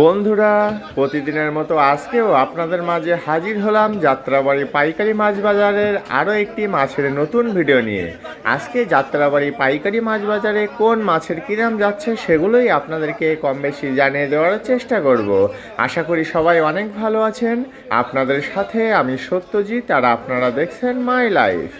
বন্ধুরা, প্রতিদিনের মতো আজকেও আপনাদের মাঝে হাজির হলাম যাত্রাবাড়ি পাইকারি মাছ বাজারের আরও একটি মাছের নতুন ভিডিও নিয়ে। আজকে যাত্রাবাড়ি পাইকারি মাছ বাজারে কোন মাছের কী দাম যাচ্ছে সেগুলোই আপনাদেরকে কম বেশি জানিয়ে দেওয়ার চেষ্টা করব। আশা করি সবাই অনেক ভালো আছেন। আপনাদের সাথে আমি সত্যজিৎ আর আপনারা দেখছেন মাই লাইফ।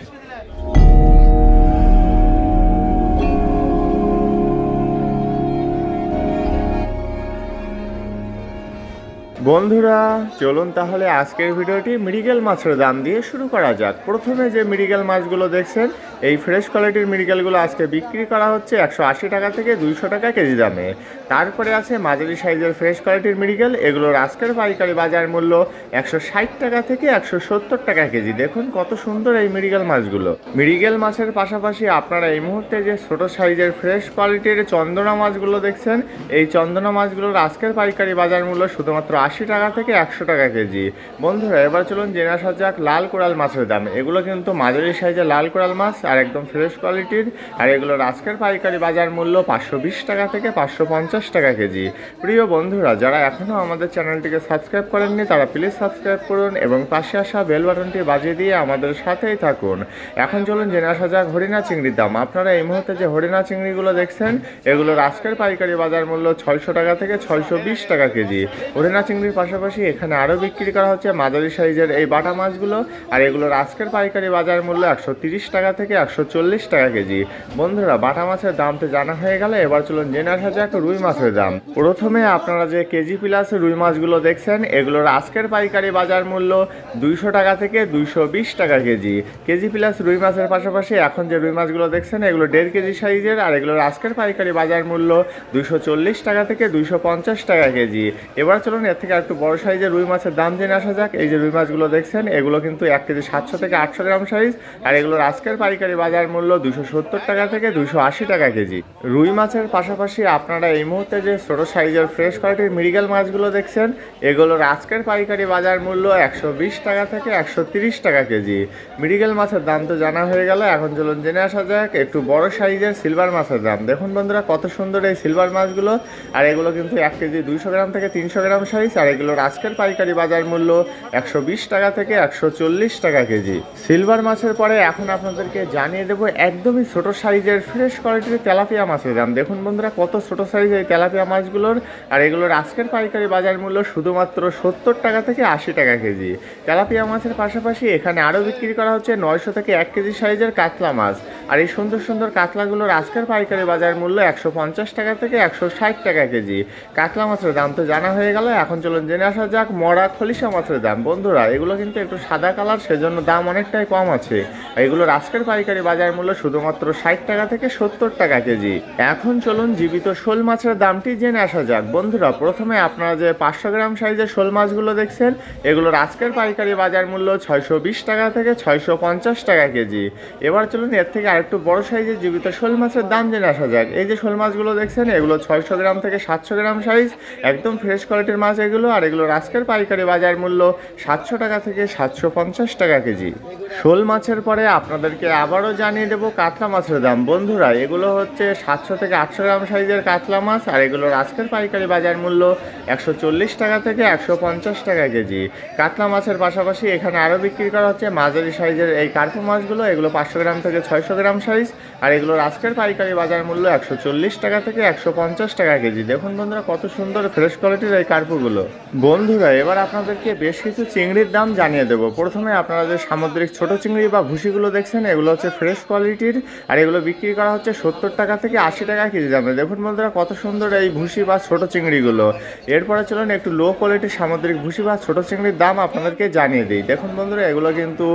বন্ধুরা, চলুন তাহলে আজকের ভিডিওটি মিরিগেল মাছের দাম দিয়ে শুরু করা যাক। প্রথমে যে মিরিগেল মাছগুলো দেখছেন এই ফ্রেশ কোয়ালিটির মিরিগেলগুলো আজকে বিক্রি করা হচ্ছে একশো আশি টাকা থেকে দুইশো টাকা কেজি দামে। তারপরে আছে মাঝারি সাইজের ফ্রেশ কোয়ালিটির মিরিগেল এগুলোর আজকের পাইকারি বাজার মূল্য একশো ষাট টাকা থেকে একশো সত্তর টাকা কেজি। দেখুন কত সুন্দর এই মিরিগেল মাছগুলো। মিরিগেল মাছের পাশাপাশি আপনারা এই মুহূর্তে যে ছোট সাইজের ফ্রেশ কোয়ালিটির চন্দনা মাছগুলো দেখছেন, এই চন্দনা মাছগুলোর আজকের পাইকারি বাজার মূল্য শুধুমাত্র আশি টাকা থেকে একশো টাকা কেজি। বন্ধুরা, এবার চলুন জেনে আসা যাক লাল কোরাল মাছের দাম। এগুলো কিন্তু মাঝারি সাইজের লাল কোরাল মাছ আর একদম ফ্রেশ কোয়ালিটির আর এগুলোর আজকের পাইকারি বাজার মূল্য পাঁচশো বিশ টাকা থেকে পাঁচশো পঞ্চাশ টাকা কেজি। প্রিয় বন্ধুরা, যারা এখনও আমাদের চ্যানেলটিকে সাবস্ক্রাইব করেননি, তারা প্লিজ সাবস্ক্রাইব করুন এবং পাশে আসা বেল বাটনটি বাজিয়ে দিয়ে আমাদের সাথেই থাকুন। এখন চলুন জেনে আসা যাক হরিণা চিংড়ির দাম। আপনারা এই মুহূর্তে যে হরিণা চিংড়িগুলো দেখছেন, এগুলোর আজকের পাইকারি বাজার মূল্য ছয়শো টাকা থেকে ছয়শো বিশ টাকা কেজি। হরিণা চিংড়ির পাশাপাশি এখানে আরও বিক্রি করা হচ্ছে মাঝারি সাইজের এই বাটা মাছগুলো। আর এগুলোর আজকের পাইকারি বাজার মূল্য একশো তিরিশ টাকা থেকে একশো চল্লিশ টাকা কেজি। বন্ধুরা, বাটা মাছের দাম তো জানা হয়ে গেল, এবার চলুন জেনে আসা যাক রুই মাছের দাম। প্রথমে আপনারা যে কেজি প্লাস রুই মাছগুলো দেখছেন, এগুলোর আজকের পাইকারি বাজার মূল্য দুইশো টাকা থেকে দুইশো বিশ টাকা কেজি। কেজি প্লাস রুই মাছের পাশাপাশি এখন যে রুই মাছগুলো দেখছেন, এগুলো দেড় কেজি সাইজের, আর এগুলোর আজকের পাইকারি বাজার মূল্য দুইশো চল্লিশ টাকা থেকে দুইশো পঞ্চাশ টাকা কেজি। এবার চলুন এর থেকে একটু বড় সাইজের রুই মাছের দাম জেনে আসা যাক। এই যে রুই মাছগুলো দেখছেন, এগুলো কিন্তু এক কেজি সাতশো থেকে আটশো গ্রাম সাইজ, আর এগুলোর আজকের পাইকারি বাজার মূল্য দুশো সত্তর টাকা থেকে দুশো আশি টাকা কেজি। রুই মাছের পাশাপাশি আপনারা এই মুহূর্তে যে ছোট সাইজের ফ্রেশ কোয়ালিটির মিরিগাল মাছগুলো দেখছেন, এগুলোর আজকের পাইকারি বাজার মূল্য একশো বিশ টাকা থেকে একশো তিরিশ টাকা কেজি। মিরিগেল মাছের দাম তো জানা হয়ে গেল, এখন চলুন জেনে আসা যাক, একটু বড় সাইজের সিলভার মাছের দাম। দেখুন বন্ধুরা, কত সুন্দর এই সিলভার মাছগুলো, আর এগুলো কিন্তু এক কেজি দুইশো গ্রাম থেকে তিনশো গ্রাম সাইজ, আর এগুলোর আজকের পাইকারি বাজার মূল্য একশো বিশ টাকা থেকে একশো চল্লিশ টাকা কেজি। সিলভার মাছের পরে এখন আপনাদেরকে জানিয়ে দেবো, একদমই ছোট সাইজের ফ্রেশ কোয়ালিটির তেলাপিয়া মাছের দাম দেখুন বন্ধুরা, কত ছোট সাইজ এই তেলাপিয়া মাছগুলোর। আর এগুলোর আজকের পাইকারি বাজার মূল্য শুধুমাত্র সত্তর টাকা থেকে আশি টাকা কেজি। তেলাপিয়া মাছের পাশাপাশি এখানে আরও বিক্রি করা হচ্ছে নয়শো থেকে এক কেজি সাইজের কাতলা মাছ। আর এই সুন্দর সুন্দর কাতলাগুলোর আজকের পাইকারি বাজার মূল্য একশো পঞ্চাশ টাকা থেকে একশো ষাট টাকা কেজি। কাতলা মাছের দাম তো জানা হয়ে গেল, এখন চলুন জেনে আসা যাক মরা খলিশা মাছের দাম। বন্ধুরা, এগুলো কিন্তু একটু সাদা কালার, সেজন্য দাম অনেকটাই কম আছে। এগুলোর আজকের পাইকারি বাজার মূল্য শুধুমাত্র ষাট টাকা থেকে সত্তর টাকা কেজি। এখন চলুন জীবিত শোল মাছের দামটি জেনে আসা যাক। বন্ধুরা, প্রথমে আপনারা যে পাঁচশো গ্রাম সাইজের শোল মাছগুলো দেখছেন, এগুলোর আজকের পাইকারি বাজার মূল্য ছয়শো বিশ টাকা থেকে ছয়শো পঞ্চাশ টাকা কেজি। এবার চলুন এর থেকে আরেকটু বড় সাইজের জীবিত শোল মাছের দাম জেনে আসা যাক। এই যে শোল মাছগুলো দেখছেন, এগুলো ছয়শো গ্রাম থেকে সাতশো গ্রাম সাইজ, একদম ফ্রেশ কোয়ালিটির মাছ এগুলো, আর এগুলোর আজকের পাইকারি বাজার মূল্য সাতশো টাকা থেকে সাতশো পঞ্চাশ টাকা কেজি। শোল মাছের পরে আপনাদেরকে আবারও জানিয়ে দেবো কাতলা মাছের দাম। বন্ধুরা, এগুলো হচ্ছে সাতশো থেকে আটশো গ্রাম সাইজের কাতলা মাছ, আর এগুলোর আজকের পাইকারি বাজার মূল্য একশো চল্লিশ টাকা থেকে একশো পঞ্চাশ টাকা কেজি। কাতলা মাছের পাশাপাশি এখানে আরও বিক্রি করা হচ্ছে মাঝারি সাইজের এই কার্পু মাছগুলো, এগুলো পাঁচশো গ্রাম থেকে ছয়শো গ্রাম সাইজ, আর এগুলোর আজকের পাইকারি বাজার মূল্য একশো চল্লিশ টাকা থেকে একশো পঞ্চাশ টাকা কেজি। দেখুন বন্ধুরা, কত সুন্দর ফ্রেশ কোয়ালিটির এই কার্পুগুলো। বন্ধুরা, এবার আপনাদেরকে বেশ কিছু চিংড়ির দাম জানিয়ে দেবো। প্রথমে আপনারা যে সামুদ্রিক ছোট চিংড়ি বা ভুসিগুলো দেখছেন, এগুলো হচ্ছে ফ্রেশ কোয়ালিটির আর এগুলো বিক্রি করা হচ্ছে সত্তর টাকা থেকে আশি টাকা কেজি দামে। দেখুন বন্ধুরা, কত সুন্দর এই ভুসি বা ছোট চিংড়িগুলো। এরপরে চলুন একটু লো কোয়ালিটির সামুদ্রিক ভুসি বা ছোট চিংড়ির দাম আপনাদেরকে জানিয়ে দিই। দেখুন বন্ধুরা, এগুলো কিন্তু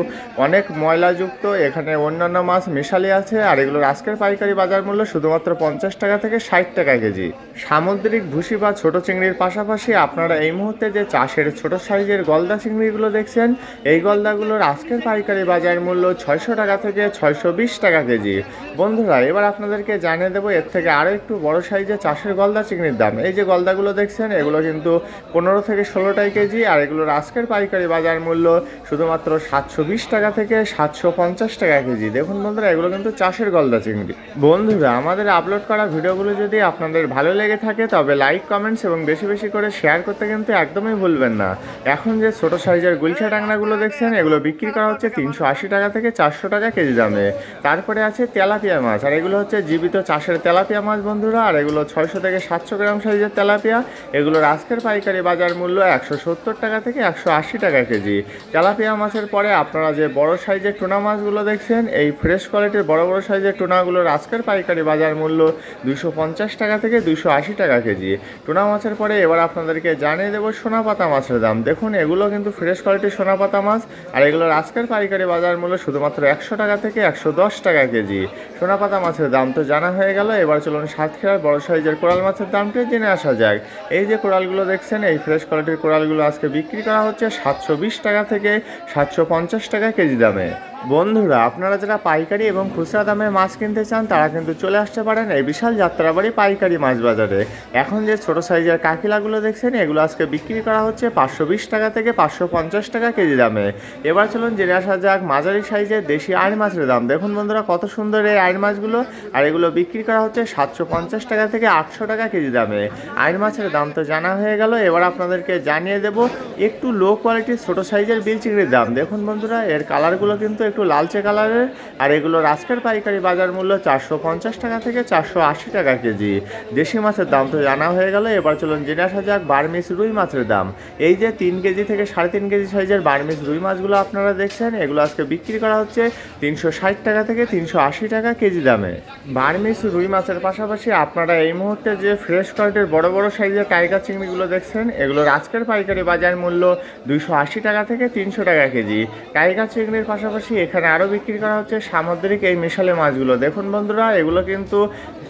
অনেক ময়লাযুক্ত, এখানে অন্যান্য মাছ মিশালি আছে, আর এগুলোর আজকের পাইকারি বাজার মূল্য শুধুমাত্র পঞ্চাশ টাকা থেকে ষাট টাকা কেজি। সামুদ্রিক ভুসি বা ছোট চিংড়ির পাশাপাশি আপনারা এই মুহূর্তে যে চাষের ছোট সাইজের গলদা চিংড়িগুলো দেখছেন, এই গলদাগুলোর আজকের পাইকারি পাইকারি বাজার মূল্য ছয়শো টাকা থেকে ছয়শো বিশ টাকা কেজি। বন্ধুরা, এবার আপনাদেরকে জানিয়ে দেবো, এর থেকে আরও একটু বড় সাইজের চাষের গলদা চিংড়ির দাম। এই যে গলদাগুলো দেখছেন, এগুলো কিন্তু পনেরো থেকে ষোলো টাকা কেজি, আর এগুলোর আজকের পাইকারি বাজার মূল্য শুধুমাত্র সাতশো বিশ টাকা থেকে সাতশো পঞ্চাশ টাকা কেজি। দেখুন বন্ধুরা, এগুলো কিন্তু চাষের গলদা চিংড়ি। বন্ধুরা, আমাদের আপলোড করা ভিডিওগুলো যদি আপনাদের ভালো লেগে থাকে, তবে লাইক, কমেন্টস এবং বেশি বেশি করে শেয়ার করতে কিন্তু একদমই ভুলবেন না। এখন যে ছোট সাইজের গুলশা টাংনাগুলো দেখছেন, এগুলো বিক্রি করা হচ্ছে তিনশো আশি টাকা থেকে চারশো টাকা কেজি দামে। তারপরে আছে তেলাপিয়া মাছ, আর এগুলো হচ্ছে জীবিত চাষের তেলাপিয়া মাছ বন্ধুরা, আর এগুলো ছয়শো থেকে সাতশো গ্রাম সাইজের তেলাপিয়া। এগুলোর আজকের পাইকারি বাজার মূল্য একশো সত্তর টাকা থেকে একশো আশি টাকা কেজি। তেলাপিয়া মাছের পরে আপনারা যে বড় সাইজের টুনা মাছগুলো দেখছেন, এই ফ্রেশ কোয়ালিটির বড় বড় সাইজের টুনাগুলোর আজকের পাইকারি বাজার মূল্য দুশো পঞ্চাশ টাকা থেকে দুশো আশি টাকা কেজি। টুনা মাছের পরে এবার আপনাদেরকে জানিয়ে দেবো সোনাপাতা মাছের দাম। দেখুন, এগুলো কিন্তু ফ্রেশ কোয়ালিটির সোনাপাতা মাছ, আর এগুলোর আজকের পাইকারি বাজার মূল্য শুধুমাত্র একশো টাকা থেকে একশো দশ টাকা কেজি। সোনাপাতা মাছের দাম তো জানা হয়ে গেল। এবার চলুন সাতক্ষীরার বড় সাইজের কোরাল মাছের দামটি জেনে আসা যাক। এই যে কোরালগুলো দেখছেন, এই ফ্রেশ কোয়ালিটির কোরালগুলো আজকে বিক্রি করা হচ্ছে সাতশো বিশ টাকা থেকে সাতশো পঞ্চাশ টাকা কেজি দামে। বন্ধুরা, আপনারা যারা পাইকারি এবং খুচরা দামে মাছ কিনতে চান, তারা কিন্তু চলে আসতে পারেন এই বিশাল যাত্রাবাড়ি পাইকারি মাছ বাজারে। এখন যে ছোট সাইজের কাকিলাগুলো দেখছেন, এগুলো আজকে বিক্রি করা হচ্ছে পাঁচশো বিশ টাকা থেকে পাঁচশো পঞ্চাশ টাকা কেজি দামে। এবার চলুন জেনে আসা যাক মাঝারি সাইজের দেশি আইন মাছের দাম। দেখুন বন্ধুরা, কত সুন্দর এই আইন মাছগুলো। আর এগুলো বিক্রি করা হচ্ছে সাতশো পঞ্চাশ টাকা থেকে আটশো টাকা কেজি দামে। আইন মাছের দাম তো জানা হয়ে গেল, এবার আপনাদেরকে জানিয়ে দেব একটু লো কোয়ালিটির ছোট সাইজের বিল চিংড়ির দাম। দেখুন বন্ধুরা, এর কালারগুলো কিন্তু একটু লালচে কালারের, আর এগুলোর আজকের পাইকারি বাজার মূল্য চারশো পঞ্চাশ টাকা থেকে চারশো আশি টাকা কেজি। দেশি মাছের দাম তো জানা হয়ে গেল, এবার চলুন জেনে আসা যাক বার্মিস রুই মাছের দাম। এই যে তিন কেজি থেকে সাড়ে তিন কেজি সাইজের বার্মিস রুই মাছগুলো আপনারা দেখছেন, এগুলো আজকে বিক্রি করা হচ্ছে তিনশো ষাট টাকা থেকে তিনশো আশি টাকা কেজি দামে। বার্মিস রুই মাছের পাশাপাশি আপনারা এই মুহূর্তে যে ফ্রেশ কোয়ালিটির বড় বড় সাইজের টাইগার চিংড়িগুলো দেখছেন, এগুলোর আজকের পাইকারি বাজার মূল্য দুইশো আশি টাকা থেকে তিনশো টাকা কেজি। টাইগার চিংড়ির পাশাপাশি এখানে আরও বিক্রি করা হচ্ছে সামুদ্রিক এই মিশালে মাছগুলো। দেখুন বন্ধুরা এগুলো কিন্তু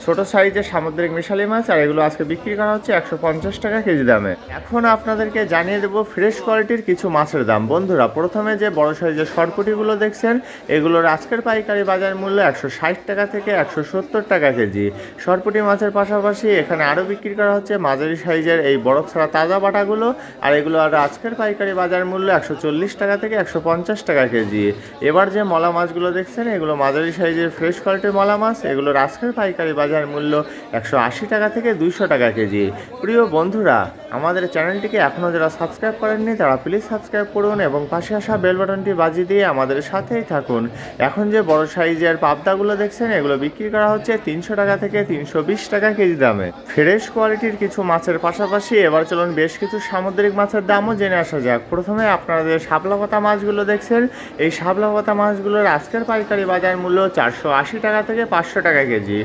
ছোট সাইজের সামুদ্রিক মিশালি মাছ, আর এগুলো আজকে বিক্রি করা হচ্ছে একশো পঞ্চাশ টাকা কেজি দামে। এখন আপনাদেরকে জানিয়ে দেবো ফ্রেশ কোয়ালিটির কিছু মাছের দাম। বন্ধুরা, প্রথমে যে বড় সাইজের সরপুটিগুলো দেখছেন, এগুলোর আজকের পাইকারি বাজার মূল্য একশো ষাট টাকা থেকে একশো সত্তর টাকা কেজি। সরপুটি মাছের পাশাপাশি এখানে আরও বিক্রি করা হচ্ছে মাঝারি সাইজের এই বরফ ছাড়া তাজা বাটাগুলো, আর এগুলো আর আজকের পাইকারি বাজার মূল্য একশো চল্লিশ টাকা থেকে একশো পঞ্চাশ টাকা কেজি। এবার যে মলা মাছগুলো দেখছেন, এগুলো মাঝারি সাইজের ফ্রেশ কোয়ালিটির মলা মাছ, এগুলোর আজকের পাইকারি বাজার মূল্য একশো আশি টাকা থেকে দুইশো টাকা কেজি। প্রিয় বন্ধুরা, আমাদের চ্যানেলটিকে এখনও যারা সাবস্ক্রাইব করেননি, তারা প্লিজ সাবস্ক্রাইব করুন এবং পাশে আসা বেল বাটনটি বাজিয়ে দিয়ে আমাদের সাথেই থাকুন। এখন যে বড় সাইজের পাবদাগুলো দেখছেন, এগুলো বিক্রি করা হচ্ছে তিনশো টাকা থেকে তিনশো বিশ টাকা কেজি দামে। ফ্রেশ কোয়ালিটির কিছু মাছের পাশাপাশি এবার চলুন বেশ কিছু সামুদ্রিক মাছের দামও জেনে আসা যাক। প্রথমে আপনারা যে শাপলা পাতা মাছগুলো দেখছেন, এই শাপলা পাতা মাছগুলোর আজকের পাইকারি বাজার মূল্য চারশো আশি টাকা থেকে পাঁচশো টাকা কেজি।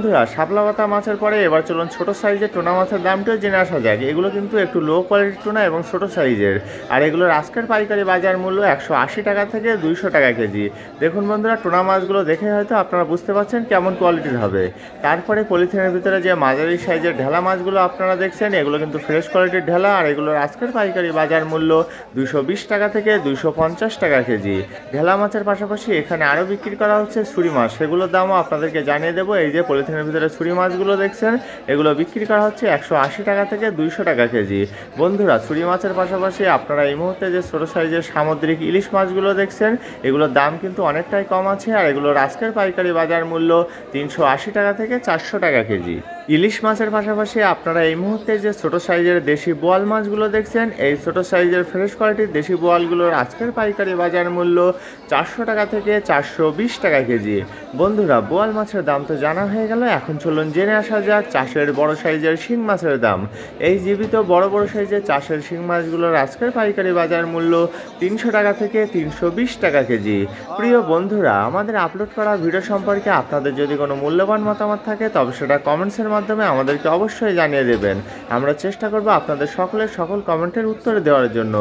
বন্ধুরা, শাপলা পাতা মাছের পরে এবার চলুন ছোট সাইজের টোনা মাছের দামটাও জেনে আসা যাক। এগুলো কিন্তু একটু লো কোয়ালিটির টোনা এবং ছোট সাইজের। আর এগুলোর আজকের পাইকারি বাজার মূল্য একশো আশি টাকা থেকে দুইশো টাকা কেজি। দেখুন বন্ধুরা, টোনা মাছগুলো দেখে হয়তো আপনারা বুঝতে পারছেন কেমন কোয়ালিটির হবে। তারপরে পলিথিনের ভিতরে যে মাঝারি সাইজের ঢেলা মাছগুলো আপনারা দেখছেন, এগুলো কিন্তু ফ্রেশ কোয়ালিটির ঢেলা আর এগুলোর আজকের পাইকারি বাজার মূল্য দুশো বিশ টাকা থেকে দুশো পঞ্চাশ টাকা কেজি। ঢেলা মাছের পাশাপাশি এখানে আরও বিক্রি করা হচ্ছে ছুরি মাছ। সেগুলোর দামও আপনাদেরকে জানিয়ে দেবো। এই যে পলিথিনের ভিতরে ছুরি মাছগুলো দেখছেন, এগুলো বিক্রি করা হচ্ছে একশো আশি টাকা থেকে দুইশো টাকা কেজি। বন্ধুরা, ছুরি মাছের পাশাপাশি আপনারা এই মুহূর্তে যে ছোটো সাইজের সামুদ্রিক ইলিশ মাছগুলো দেখছেন, এগুলোর দাম কিন্তু অনেকটাই কম আছে আর এগুলোর আজকের পাইকারি বাজার মূল্য তিনশো আশি টাকা থেকে চারশো টাকা কেজি। ইলিশ মাছের পাশাপাশি আপনারা এই মুহূর্তে যে ছোট সাইজের দেশি বোয়াল মাছগুলো দেখছেন, এই ছোট সাইজের ফ্রেশ কোয়ালিটির দেশি বোয়ালগুলোর আজকের পাইকারি বাজার মূল্য চারশো টাকা থেকে চারশো বিশ টাকা কেজি। বন্ধুরা, বোয়াল মাছের দাম তো জানা হয়ে গেল এখন চলুন জেনে আসা যাক চাষের বড় সাইজের শিং মাছের দাম। এই জীবিত বড় বড় সাইজের চাষের শিং মাছগুলোর আজকের পাইকারি বাজার মূল্য তিনশো টাকা থেকে তিনশো বিশ টাকা কেজি। প্রিয় বন্ধুরা, আমাদের আপলোড করা ভিডিও সম্পর্কে আপনাদের যদি কোনো মূল্যবান মতামত থাকে, তবে সেটা কমেন্টসের মাধ্যমে আমাদেরকে অবশ্যই জানিয়ে দেবেন। আমরা চেষ্টা করব আপনাদের সকলের সকল কমেন্টের উত্তর দেওয়ার জন্য।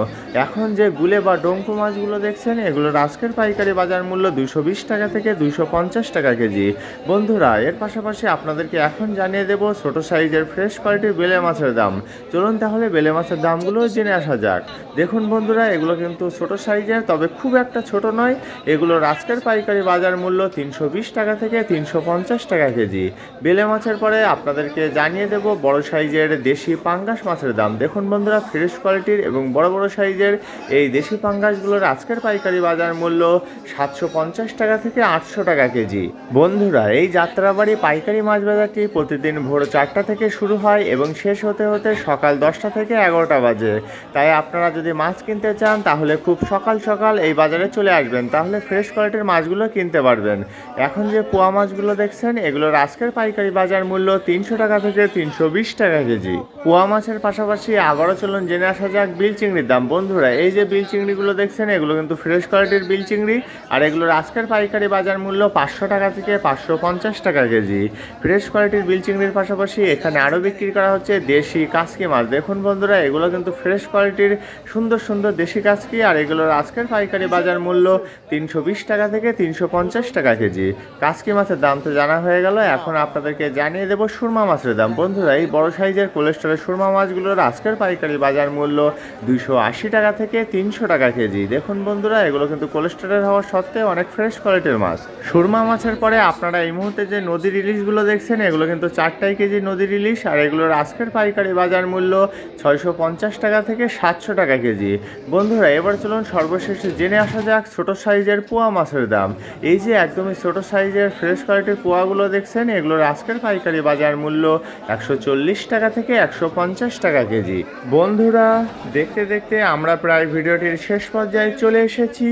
এখন যে গুলে বা ডোমকো মাছগুলো দেখছেন, এগুলোর আজকের পাইকারি বাজার মূল্য দুশো বিশ টাকা থেকে দুইশো পঞ্চাশ টাকা কেজি। বন্ধুরা, এর পাশাপাশি আপনাদেরকে এখন জানিয়ে দেব ছোট সাইজের ফ্রেশ কোয়ালিটির বেলে মাছের দাম। চলুন তাহলে বেলে মাছের দামগুলো জেনে আসা যাক। দেখুন বন্ধুরা, এগুলো কিন্তু ছোট সাইজের, তবে খুব একটা ছোট নয়। এগুলোর আজকের পাইকারি বাজার মূল্য তিনশো বিশ টাকা থেকে তিনশো পঞ্চাশ টাকা কেজি। বেলে মাছের পরে আপনাদেরকে জানিয়ে দেব বড় সাইজের দেশি পাঙ্গাস মাছের দাম। দেখুন বন্ধুরা ফ্রেশ কোয়ালিটির এবং বড় বড় সাইজের এই দেশি পাঙ্গাসগুলোর আজকের পাইকারি বাজার মূল্য সাতশো পঞ্চাশ টাকা থেকে আটশো টাকা কেজি। বন্ধুরা, এই যাত্রাবাড়ি পাইকারি মাছ বাজারটি প্রতিদিন ভোর চারটা থেকে শুরু হয় এবং শেষ হতে হতে সকাল দশটা থেকে এগারোটা বাজে। তাই আপনারা যদি মাছ কিনতে চান, তাহলে খুব সকাল সকাল এই বাজারে চলে আসবেন। তাহলে ফ্রেশ কোয়ালিটির মাছগুলো কিনতে পারবেন। এখন যে পোয়া মাছগুলো দেখছেন, এগুলোর আজকের পাইকারি বাজার মূল্য তিনশো টাকা থেকে তিনশো বিশ টাকা কেজি। পোয়া মাছের পাশাপাশি আবারও চলুন জেনে আসা যাক বিল চিংড়ির দাম। বন্ধুরা, এই যে বিল চিংড়িগুলো দেখছেন, এগুলো কিন্তু ফ্রেশ কোয়ালিটির বিল চিংড়ি। আর এগুলোর আজকের পাইকারি বাজার মূল্য পাঁচশো টাকা থেকে পাঁচশো পঞ্চাশ টাকা কেজি। ফ্রেশ কোয়ালিটির বিল চিংড়ির পাশাপাশি এখানে আরও বিক্রি করা হচ্ছে দেশি কাসকি মাছ। দেখুন বন্ধুরা, এগুলো কিন্তু ফ্রেশ কোয়ালিটির সুন্দর সুন্দর দেশি কাসকি আর এগুলোর আজকের পাইকারি বাজার মূল্য তিনশো বিশ টাকা থেকে তিনশো পঞ্চাশ টাকা কেজি। কাসকি মাছের দাম তো জানা হয়ে গেল, এখন আপনাদেরকে জানিয়ে দেবো সুরমা মাছের দাম। বন্ধুরা, এই বড় সাইজের কোলেস্ট্রলের সুরমা মাছগুলোর আজকের পাইকারি বাজার মূল্য দুইশো আশি টাকা থেকে তিনশো টাকা কেজি। দেখুন বন্ধুরা, এগুলো কিন্তু কোলেস্ট্রলের হওয়া সত্ত্বেও অনেক ফ্রেশ কোয়ালিটির মাছ। সুরমা মাছের পরে আপনারা এই মুহূর্তে যে নদীর ইলিশগুলো দেখছেন, এগুলো কিন্তু চারটাই কেজি নদীর ইলিশ আর এগুলোর আজকের পাইকারি বাজার মূল্য ছয়শো পঞ্চাশ টাকা থেকে সাতশো টাকা কেজি। বন্ধুরা, এবার চলুন সর্বশেষে জেনে আসা যাক ছোট সাইজের পোয়া মাছের দাম। এই যে একদমই ছোট সাইজের ফ্রেশ কোয়ালিটির পোয়াগুলো দেখছেন, এগুলোর আজকের পাইকারি বাজার মূল্য একশো চল্লিশ টাকা থেকে একশো পঞ্চাশ টাকা কেজি। বন্ধুরা, দেখতে দেখতে আমরা প্রায় ভিডিওটির শেষ পর্যায়ে চলে এসেছি।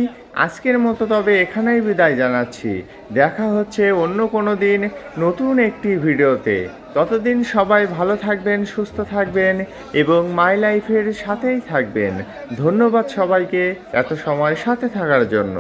আজকের মতো তবে এখানেই বিদায় জানাচ্ছি। দেখা হচ্ছে অন্য কোনো দিন নতুন একটি ভিডিওতে। ততদিন সবাই ভালো থাকবেন, সুস্থ থাকবেন এবং মাই লাইফের সাথেই থাকবেন। ধন্যবাদ সবাইকে এত সময় সাথে থাকার জন্য।